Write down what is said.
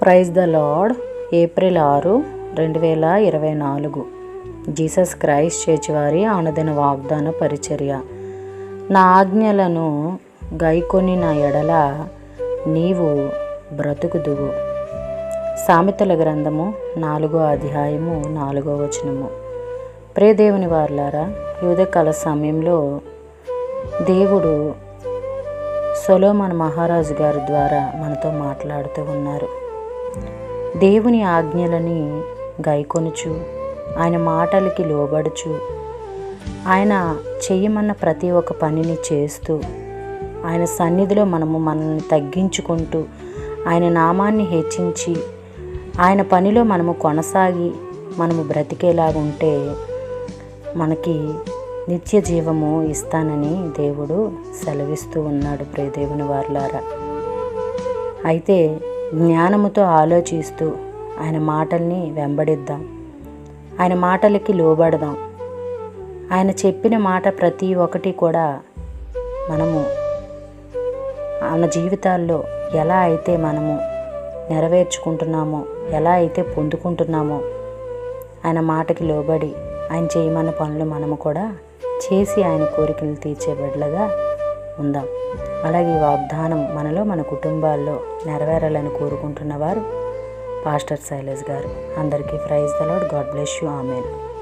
Praise the lord April ఆరు రెండు వేల ఇరవై నాలుగు. జీసస్ క్రైస్ట్ చేచివారి ఆనదిన వాగ్దాన పరిచర్య. నా ఆజ్ఞలను గైకొని నా ఎడల నీవు బ్రతుకుదువు. సామెతల గ్రంథము నాలుగో అధ్యాయము నాలుగో వచనము. ప్రియదేవుని వార్లారా యువదకాల సమయంలో దేవుడు సొలోమన్ మహారాజు గారి ద్వారా మనతో మాట్లాడుతూ ఉన్నారు. దేవుని ఆజ్ఞలని గైకొనుచు ఆయన మాటలకి లోబడుచు ఆయన చేయమన్న ప్రతి ఒక్క పనిని చేస్తూ ఆయన సన్నిధిలో మనము మనల్ని తగ్గించుకుంటూ ఆయన నామాన్ని హెచ్చించి ఆయన పనిలో మనము కొనసాగి మనము బ్రతికేలాగా ఉంటే మనకి నిత్య జీవము ఇస్తానని దేవుడు సెలవిస్తూ ఉన్నాడు ప్రియదేవుని వార్లారా. అయితే జ్ఞానముతో ఆలోచిస్తూ ఆయన మాటల్ని వెంబడిద్దాం. ఆయన మాటలకి లోబడదాం. ఆయన చెప్పిన మాట ప్రతి ఒక్కటి కూడా మనము మన జీవితాల్లో ఎలా అయితే మనము నెరవేర్చుకుంటున్నామో ఎలా అయితే పొందుకుంటున్నామో ఆయన మాటకి లోబడి ఆయన చేయమన్న పనులు మనము కూడా చేసి ఆయన కోరికలు తీర్చే బిడ్డలుగా ఉందాం. అలాగే ఈ వాగ్దానం మనలో మన కుటుంబాల్లో నెరవేరాలని కోరుకుంటున్న వారు పాస్టర్ శైలేష్ గారు. అందరికీ praise the Lord God bless you. Amen.